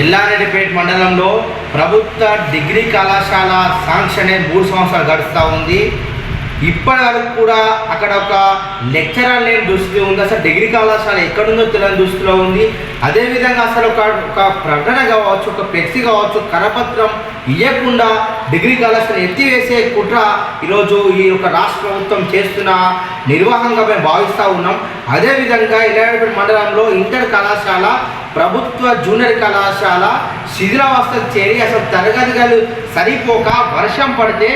ఎల్లారెడ్డిపేట మండలంలో ప్రభుత్వ డిగ్రీ కళాశాల శాంక్షన్ మూడు సంవత్సరాలు గడుస్తూ ఉంది. ఇప్పటి వరకు కూడా అక్కడ ఒక లెక్చరర్ లేని దృష్టిలో ఉంది. అసలు డిగ్రీ కళాశాల ఎక్కడుందో తెలియని దృష్టిలో ఉంది. అదేవిధంగా అసలు ఒక ఒక ప్రకటన కావచ్చు ఒక ఫ్లెక్సీ కావచ్చు కరపత్రం ఇవ్వకుండా డిగ్రీ కళాశాల ఎత్తివేసే కుట్ర ఈరోజు ఈ యొక్క రాష్ట్ర ప్రభుత్వం చేస్తున్న నిర్వాహంగా మేము భావిస్తూ ఉన్నాం. అదేవిధంగా ఇలాంటి మండలంలో ఇంటర్ కళాశాల ప్రభుత్వ జూనియర్ కళాశాల శిథిలావస్థకు చేరి అసలు తరగతి గదులు సరిపోక వర్షం పడితే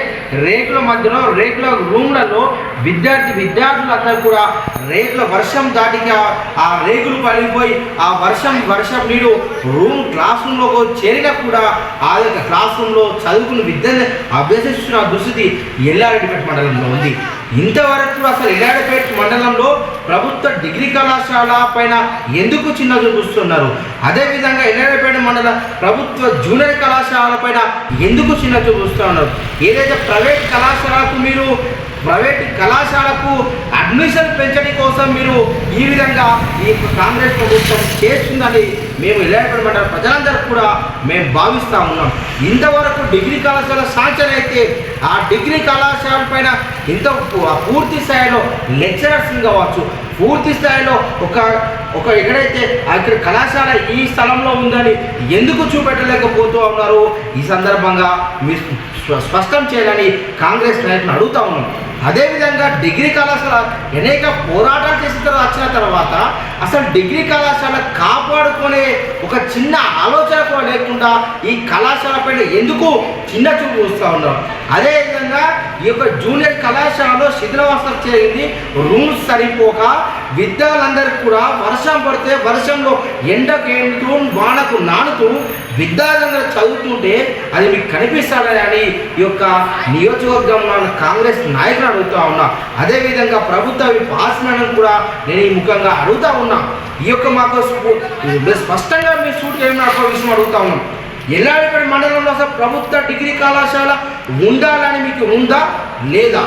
రేకుల మధ్యలో రేకుల రూమ్లలో విద్యార్థి విద్యార్థులందరూ కూడా రేకుల వర్షం దాటికి ఆ- రేకులు పడిపోయి ఆ వర్షం వర్షం నీరు రూమ్ క్లాస్ రూమ్లోకి చేరినా కూడా ఆ యొక్క క్లాస్ రూమ్లో చదువుకుని విద్యను అభ్యసిస్తున్న దుస్థితి ఎల్లారెడ్డిపేట మండలంలో ఉంది. ఇంతవరకు అసలు ఇలాడపేట్ మండలంలో ప్రభుత్వ డిగ్రీ కళాశాల పైన ఎందుకు చిన్న చూపిస్తున్నారు? అదేవిధంగా ఇలాడపేట మండల ప్రభుత్వ జూనియర్ కళాశాల పైన ఎందుకు చిన్న చూపిస్తున్నారు? ఏదైతే ప్రైవేట్ కళాశాలకు మీరు ప్రైవేట్ కళాశాలకు అడ్మిషన్ పెంచడం కోసం మీరు ఈ విధంగా ఈ కాంగ్రెస్ ప్రభుత్వం చేస్తుందని మేము ఇలాంటి మండల ప్రజలందరూ కూడా మేము భావిస్తూ ఉన్నాం. ఇంతవరకు డిగ్రీ కళాశాల సాంక్షన్ అయితే ఆ డిగ్రీ కళాశాల పైన ఇంత పూర్తి స్థాయిలో లెక్చరర్స్ కావచ్చు పూర్తి స్థాయిలో ఒక ఒక ఎక్కడైతే అక్కడ కళాశాల ఈ స్థలంలో ఉందని ఎందుకు చూపెట్టలేకపోతూ ఉన్నారు? ఈ సందర్భంగా మీరు స్పష్టం చేయాలని కాంగ్రెస్ నాయకులను అడుగుతా ఉన్నాం. అదేవిధంగా డిగ్రీ కళాశాల అనేక పోరాటాలు చేసిన తర్వాత వచ్చిన తర్వాత అసలు డిగ్రీ కళాశాల కాపాడుకునే ఒక చిన్న ఆలోచన కూడా లేకుండా ఈ కళాశాల పైన ఎందుకు చిన్న చూపు చూస్తూ ఉన్నారు? అదేవిధంగా ఈ యొక్క జూనియర్ కళాశాలలో శిథిలావస్థ చేరింది రూమ్స్ సరిపోక విద్యార్థులందరికీ కూడా వర్షం పడితే వర్షంలో ఎండకేంటూ వానకు నానుతూ విద్యార్థులందరూ చదువుతుంటే అది మీకు కనిపిస్తాడని అని ఈ యొక్క నియోజకవర్గంలో కాంగ్రెస్ నాయకులు అడుగుతూ ఉన్నా. అదేవిధంగా ప్రభుత్వ పాసనను కూడా నేను ఈ ముఖంగా అడుగుతా ఉన్నా. ఈ యొక్క మాకు స్పష్టంగా మీ సూట్ ఏమి నాకు విషయం అడుగుతా ఉన్నాం. ఎల్లాడిపడి మండలంలో అసలు ప్రభుత్వ డిగ్రీ కళాశాల ఉండాలని మీకు ఉందా? లేదా?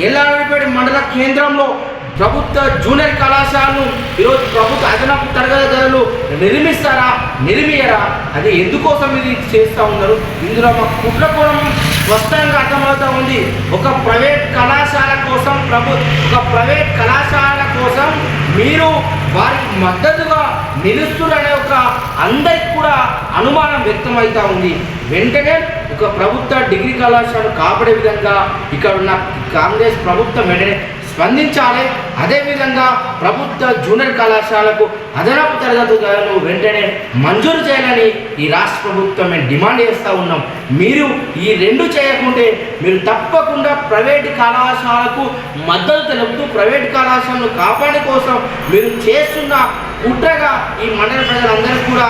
ఎల్లాడిపేట మండల కేంద్రంలో ప్రభుత్వ జూనియర్ కళాశాలను ఈరోజు ప్రభుత్వ అదనపు తరగతి గదులు నిర్మిస్తారా నిర్మియరా? అది ఎందుకోసం ఇది చేస్తూ ఉన్నారు? ఇందులో మా కుట్రకోణం స్పష్టంగా అర్థమవుతూ ఉంది. ఒక ప్రైవేట్ కళాశాల కోసం ప్రభు ఒక ప్రైవేట్ కళాశాల కోసం మీరు వారికి మద్దతుగా నిలుస్తుడనే ఒక అందరికి కూడా అనుమానం వ్యక్తమవుతూ ఉంది. వెంటనే ఒక ప్రభుత్వ డిగ్రీ కళాశాల కాపాడే విధంగా ఇక్కడ ఉన్న కాంగ్రెస్ ప్రభుత్వం వెంటనే స్పందించాలి. అదేవిధంగా ప్రభుత్వ జూనియర్ కళాశాలకు అదనపు తరగతులను వెంటనే మంజూరు చేయాలని ఈ రాష్ట్ర ప్రభుత్వం మేము డిమాండ్ చేస్తూ ఉన్నాం. మీరు ఈ రెండు చేయకుంటే మీరు తప్పకుండా ప్రైవేట్ కళాశాలకు మద్దతు తెలుపుతూ ప్రైవేట్ కళాశాలను కాపాడే కోసం మీరు చేస్తున్న కుట్రగా ఈ మండల ప్రజలందరూ కూడా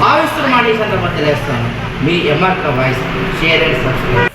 భావిస్తున్నామని ఈ సందర్భంగా తెలియజేస్తాను. మీ ఎంఆర్క వాయిస్ షేర్ అండ్ సబ్స్క్రైబ్.